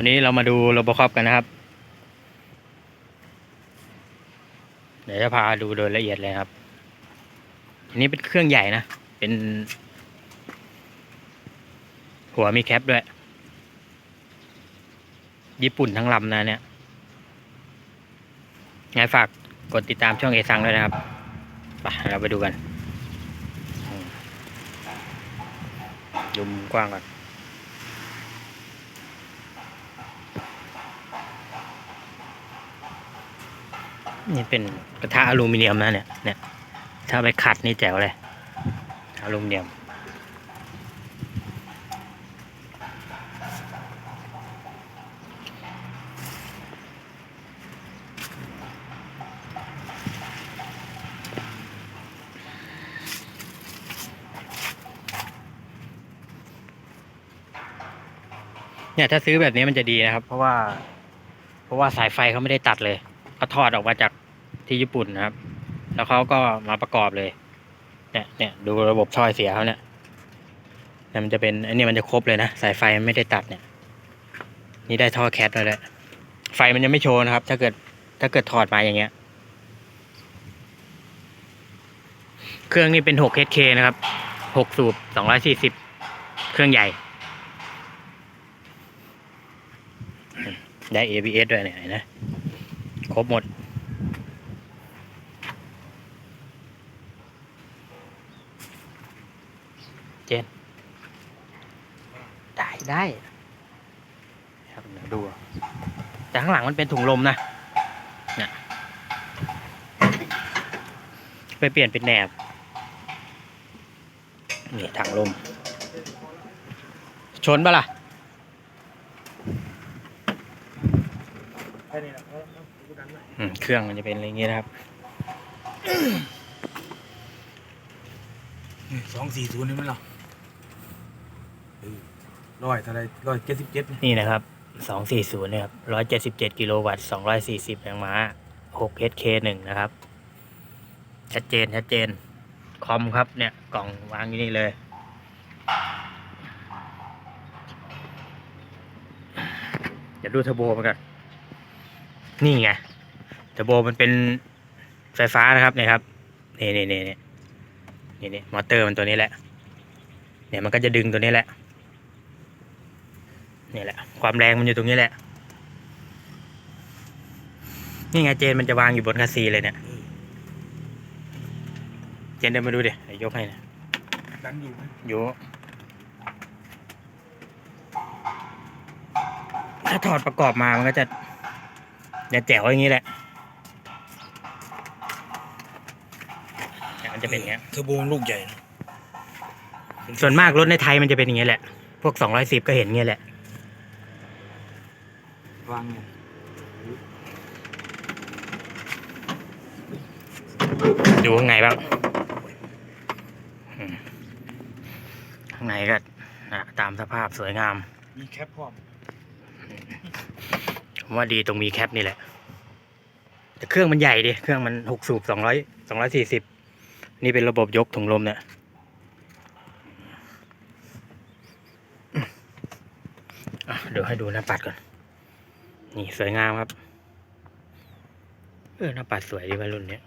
วันนี้เรามาดูโรบอคอปกันนะครับ เดี๋ยวจะพาดูโดยละเอียดเลยครับ อันนี้เป็นเครื่องใหญ่นะ เป็น หัวมีแคปด้วย ญี่ปุ่นทั้งลำนะเนี่ยไงฝากกดติดตามช่องเอซังด้วยนะครับไปเราไปดูกันยุมกว้างก่อน นี่เป็นกระทะอลูมิเนียมนะเนี่ยเนี่ยถ้าไปขัดนี่แจ๋วเลยอลูมิเนียมเนี่ยถ้าซื้อแบบนี้มันจะดีนะครับ เพราะว่า เพราะว่าสายไฟเขาไม่ได้ตัดเลยเขาทอดออกมาจาก ที่ญี่ปุ่นนะครับ แล้วเขาก็มาประกอบเลย เนี่ยเนี่ยดูระบบท่อไอเสียเขาเนี่ยเนี่ยมันจะเป็นอันนี้มันจะครบเลยนะ สายไฟมันไม่ได้ตัดเนี่ย นี่ได้ท่อแคทมาแล้วไฟมันยังไม่โชว์นะครับ ถ้าเกิดถ้าเกิดถอดมาอย่างเงี้ย เครื่องนี้เป็น 6 HK นะครับ 6 สูบ 240 เครื่องใหญ่ ได้ ABS ด้วยเนี่ยนะ ครบหมด เจน ได้ได้ครับเดี๋ยวดูแต่ข้างหลังมันเป็นถุงลมนะเนี่ยไปเปลี่ยนเป็นแหนบนี่ถังลม ชนปะล่ะแค่นี้แหละเพราะว่ากูดันไม่อืมเครื่องมันจะเป็นอะไรอย่างเงี้ยนะครับสองสี่ศูนย์นี่มันเหรอ ร้อยเท่าไรร้อยเจ็ดสิบเจ็ดนี่นะครับสองสี่ศูนย์นะครับร้อยเจ็ดสิบเจ็ดกิโลวัตต์สองร้อยสี่สิบแรงม้าหก HK หนึ่งนะครับ ชัดเจนชัดเจน คอมครับเนี่ยกล่องวางอยู่นี่เลย เดี๋ยวดูเทอร์โบมันกันนี่ไงเทอร์โบมันเป็นไฟฟ้านะครับเนี่ยครับนี่นี่นี่นี่นี่นี่มอเตอร์มันตัวนี้แหละเนี่ยมันก็จะดึงตัวนี้แหละ นี่แหละ ความแรงมันอยู่ตรงนี้แหละ นี่ไงเจนมันจะวางอยู่บนคาซีเลยเนี่ย เจนเดินมาดูดิเดี๋ยวยกให้นะดันอยู่ไหมอยู่ถ้าถอดประกอบมามันก็จะจะแจ๋วอย่างนี้แหละเนี่ยมันจะเป็นอย่างเงี้ยเทอร์โบลูกใหญ่นะส่วนมากรถในไทยมันจะเป็นอย่างเงี้ยแหละ พวกสองร้อยสิบก็เห็นเงี้ยแหละ วางเนี่ยดูข้างในบ้างอืมข้างในก็นะตามสภาพสวยงาม มีแคปพร้อมผมว่าดีตรงมีแคปนี่แหละ แต่เครื่องมันใหญ่ดิ เครื่องมันหกสูบสองร้อยสองร้อยสี่สิบ นี่เป็นระบบยกถุงลมเนี่ยอะเดี๋ยวให้ดูหน้าปัดก่อน นี่สวยงามครับ เออหน้าปัดสวยดีวัยรุ่นเนี้ย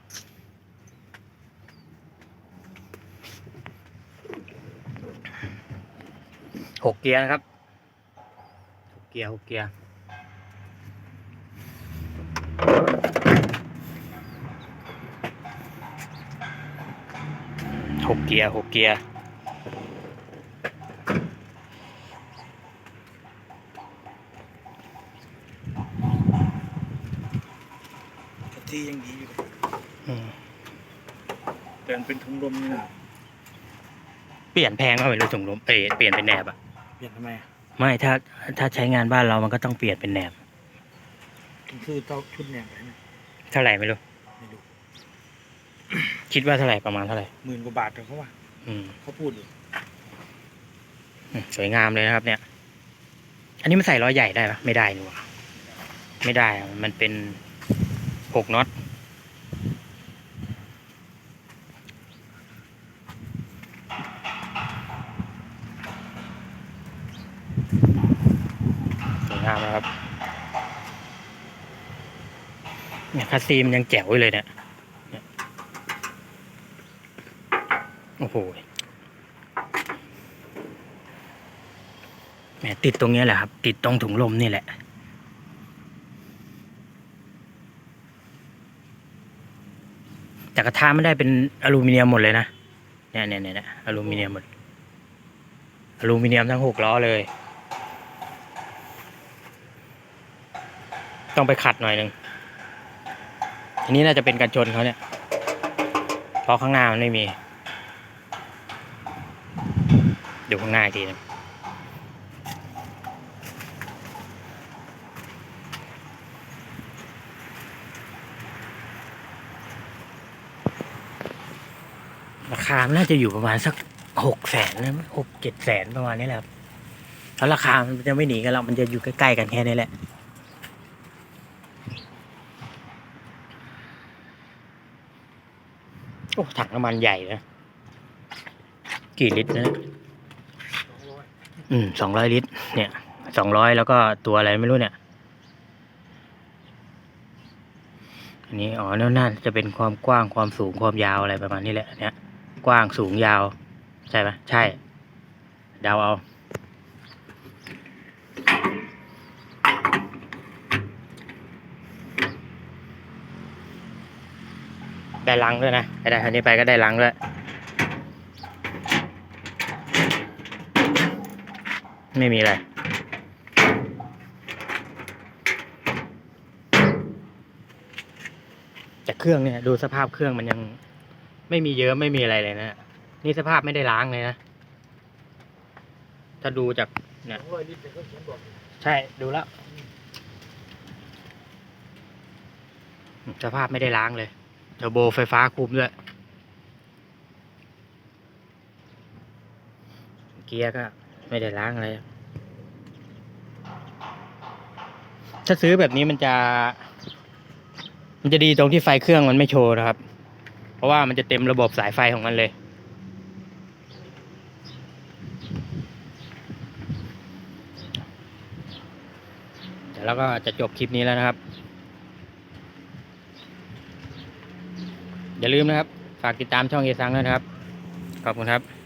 หกเกียร์นะครับหกเกียร์หกเกียร์หกเกียร์หกเกียร์ ทิยังดีอยู่อืมแต่มันเป็นถุงลมนี่นะเปลี่ยนแพงก็ไม่รู้ถุงลมเปลี่ยนเปลี่ยนเป็นแหนบอะเปลี่ยนทำไมอะไม่ถ้าถ้าใช้งานบ้านเรามันก็ต้องเปลี่ยนเป็นแหนบถึงซื้อเต้าชุดเนี่ยไปนะเท่าไหร่ไม่รู้ ไม่รู้คิดว่าเท่าไหร่ประมาณเท่าไหร่หมื่นกว่าบาทแต่เขาว่าอืมเขาพูดอยู่อืมสวยงามเลยนะครับ เนี่ย อันนี้มันใส่ล้อใหญ่ได้ปะไม่ได้นี่หว่าไม่ได้อะมันเป็น หกน็อตสวยงามนะครับ เนี่ยคัสซีมยังแจ๋วอยู่เลยเนี่ยเนี่ย โอ้โหแหมติดตรงนี้แหละครับ ติดตรงถุงลมนี่แหละ แต่กระทะไม่ได้เป็นอลูมิเนียมหมดเลยนะเนี่ยเนี่ยเนี่ยอลูมิเนียมหมดอลูมิเนียมทั้งหกล้อเลย ต้องไปขัดหน่อยหนึ่งอันนี้น่าจะเป็นกันชนเขาเนี่ยเพราะข้างหน้ามันไม่มี ดูข้างหน้าอีกทีนึง คาน่าจะอยู่ประมาณสักหกแสนนะหกเจ็ดแสนประมาณนี้แหละครับแล้วราคามันจะไม่หนีกันหรอกมันจะอยู่ใกล้ๆกันแค่นี้แหละโอ้ถังน้ำมันใหญ่นะ กี่ลิตรนะอืมสองร้อยลิตร เนี่ยสองร้อยแล้วก็ตัวอะไรไม่รู้เนี่ย อันนี้อ๋อน่าจะเป็นความกว้างความสูงความยาวอะไรประมาณนี้แหละเนี่ย กว้างสูงยาว ใช่ไหมใช่ เดาเอา ได้ลังด้วยนะได้คันนี้ไปก็ได้ลังด้วย ไม่มีอะไรแต่เครื่องเนี่ยดูสภาพเครื่องมันยัง ไม่มีเยอะไม่มีอะไรเลยนะนี่สภาพไม่ได้ล้างเลยนะ ถ้าดูจากเนี่ยร้อยลิตรแต่ก็เขียนบอกใช่ดูแล้ว สภาพไม่ได้ล้างเลยเทอร์โบไฟฟ้าคุมด้วยเกียร์ก็ไม่ได้ล้างอะไรถ้าซื้อแบบนี้มันจะ มันจะดีตรงที่ไฟเครื่องมันไม่โชว์นะครับเพ ราะว่ามันจะเต็มระบบสายไฟของมันเลย เดี๋ยวเราก็จะจบคลิปนี้แล้วนะครับ อย่าลืมนะครับ ฝากติดตามช่องเอซังด้วยนะครับ ขอบคุณครับ